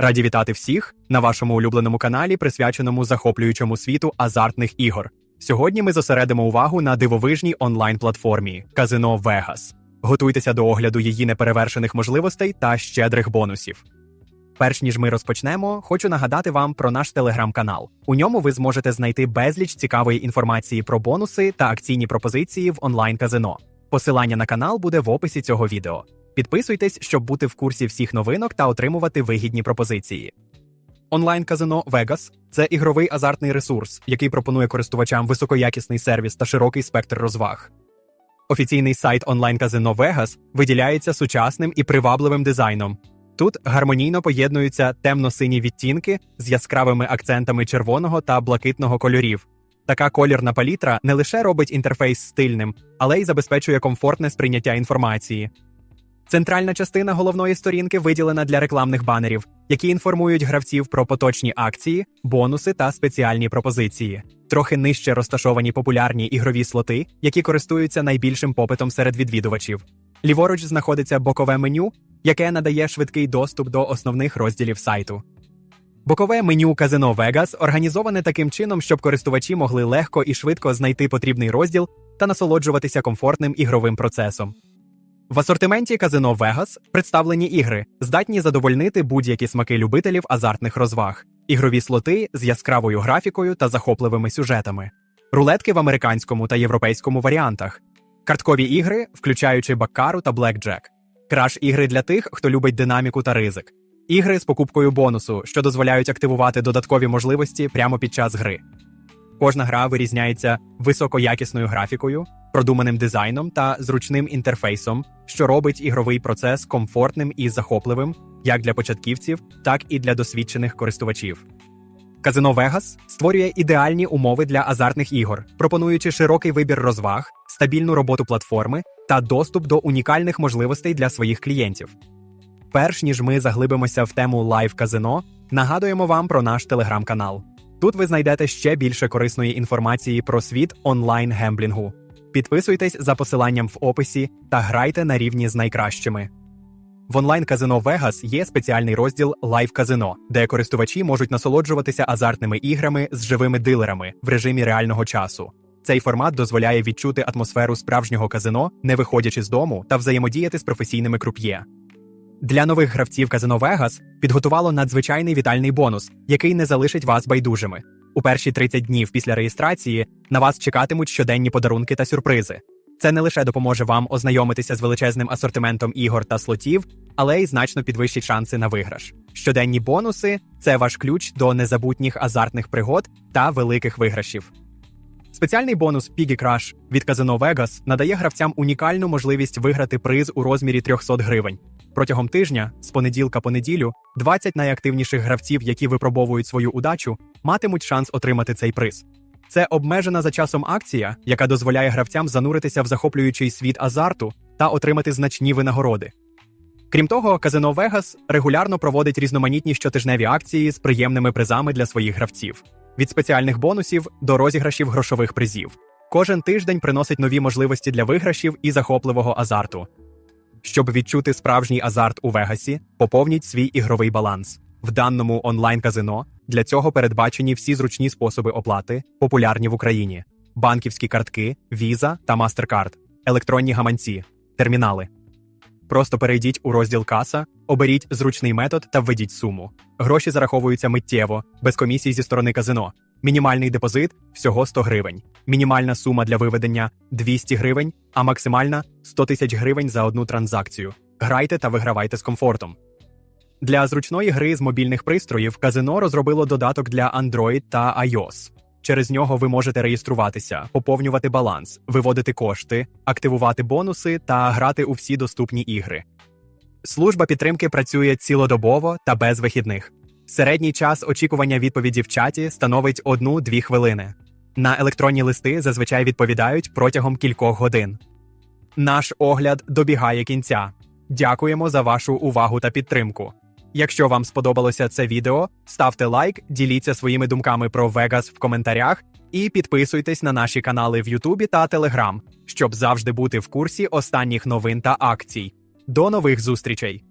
Раді вітати всіх на вашому улюбленому каналі, присвяченому захоплюючому світу азартних ігор. Сьогодні ми зосередимо увагу на дивовижній онлайн-платформі Казино Вегас. Готуйтеся до огляду її неперевершених можливостей та щедрих бонусів. Перш ніж ми розпочнемо, хочу нагадати вам про наш телеграм-канал. У ньому ви зможете знайти безліч цікавої інформації про бонуси та акційні пропозиції в онлайн-казино. Посилання на канал буде в описі цього відео. Підписуйтесь, щоб бути в курсі всіх новинок та отримувати вигідні пропозиції. Онлайн-казино Vegas – це ігровий азартний ресурс, який пропонує користувачам високоякісний сервіс та широкий спектр розваг. Офіційний сайт онлайн-казино Vegas виділяється сучасним і привабливим дизайном. Тут гармонійно поєднуються темно-сині відтінки з яскравими акцентами червоного та блакитного кольорів. Така колірна палітра не лише робить інтерфейс стильним, але й забезпечує комфортне сприйняття інформації. Центральна частина головної сторінки виділена для рекламних банерів, які інформують гравців про поточні акції, бонуси та спеціальні пропозиції. Трохи нижче розташовані популярні ігрові слоти, які користуються найбільшим попитом серед відвідувачів. Ліворуч знаходиться бокове меню, яке надає швидкий доступ до основних розділів сайту. Бокове меню Казино Vegas організоване таким чином, щоб користувачі могли легко і швидко знайти потрібний розділ та насолоджуватися комфортним ігровим процесом. В асортименті Казино Vegas представлені ігри, здатні задовольнити будь-які смаки любителів азартних розваг, ігрові слоти з яскравою графікою та захопливими сюжетами, рулетки в американському та європейському варіантах, карткові ігри, включаючи баккару та блекджек, краш ігри для тих, хто любить динаміку та ризик, ігри з покупкою бонусу, що дозволяють активувати додаткові можливості прямо під час гри. Кожна гра вирізняється високоякісною графікою, продуманим дизайном та зручним інтерфейсом, що робить ігровий процес комфортним і захопливим як для початківців, так і для досвідчених користувачів. Казино Vegas створює ідеальні умови для азартних ігор, пропонуючи широкий вибір розваг, стабільну роботу платформи та доступ до унікальних можливостей для своїх клієнтів. Перш ніж ми заглибимося в тему лайв казино, нагадуємо вам про наш телеграм-канал. Тут ви знайдете ще більше корисної інформації про світ онлайн гемблінгу. Підписуйтесь за посиланням в описі та грайте на рівні з найкращими. В онлайн казино Vegas є спеціальний розділ Live Казино, де користувачі можуть насолоджуватися азартними іграми з живими дилерами в режимі реального часу. Цей формат дозволяє відчути атмосферу справжнього казино, не виходячи з дому, та взаємодіяти з професійними круп'є. Для нових гравців казино Vegas підготувало надзвичайний вітальний бонус, який не залишить вас байдужими. У перші 30 днів після реєстрації на вас чекатимуть щоденні подарунки та сюрпризи. Це не лише допоможе вам ознайомитися з величезним асортиментом ігор та слотів, але й значно підвищить шанси на виграш. Щоденні бонуси це ваш ключ до незабутніх азартних пригод та великих виграшів. Спеціальний бонус Piggy Crush від Казино Vegas надає гравцям унікальну можливість виграти приз у розмірі 300 гривень. Протягом тижня, з понеділка по неділю, 20 найактивніших гравців, які випробовують свою удачу, матимуть шанс отримати цей приз. Це обмежена за часом акція, яка дозволяє гравцям зануритися в захоплюючий світ азарту та отримати значні винагороди. Крім того, Казино Vegas регулярно проводить різноманітні щотижневі акції з приємними призами для своїх гравців від спеціальних бонусів до розіграшів грошових призів. Кожен тиждень приносить нові можливості для виграшів і захопливого азарту. Щоб відчути справжній азарт у Вегасі, поповніть свій ігровий баланс. В даному онлайн-казино для цього передбачені всі зручні способи оплати, популярні в Україні: банківські картки, Visa та MasterCard, електронні гаманці, термінали. Просто перейдіть у розділ каса, оберіть зручний метод та введіть суму. Гроші зараховуються миттєво, без комісій зі сторони казино. Мінімальний депозит всього 100 гривень. Мінімальна сума для виведення 200 гривень, а максимальна 100 тисяч гривень за одну транзакцію. Грайте та вигравайте з комфортом. Для зручної гри з мобільних пристроїв казино розробило додаток для Android та iOS. Через нього ви можете реєструватися, поповнювати баланс, виводити кошти, активувати бонуси та грати у всі доступні ігри. Служба підтримки працює цілодобово та без вихідних. Середній час очікування відповіді в чаті становить 1-2 хвилини. На електронні листи зазвичай відповідають протягом кількох годин. Наш огляд добігає кінця. Дякуємо за вашу увагу та підтримку. Якщо вам сподобалося це відео, ставте лайк, діліться своїми думками про Вегас в коментарях і підписуйтесь на наші канали в Ютубі та Телеграм, щоб завжди бути в курсі останніх новин та акцій. До нових зустрічей!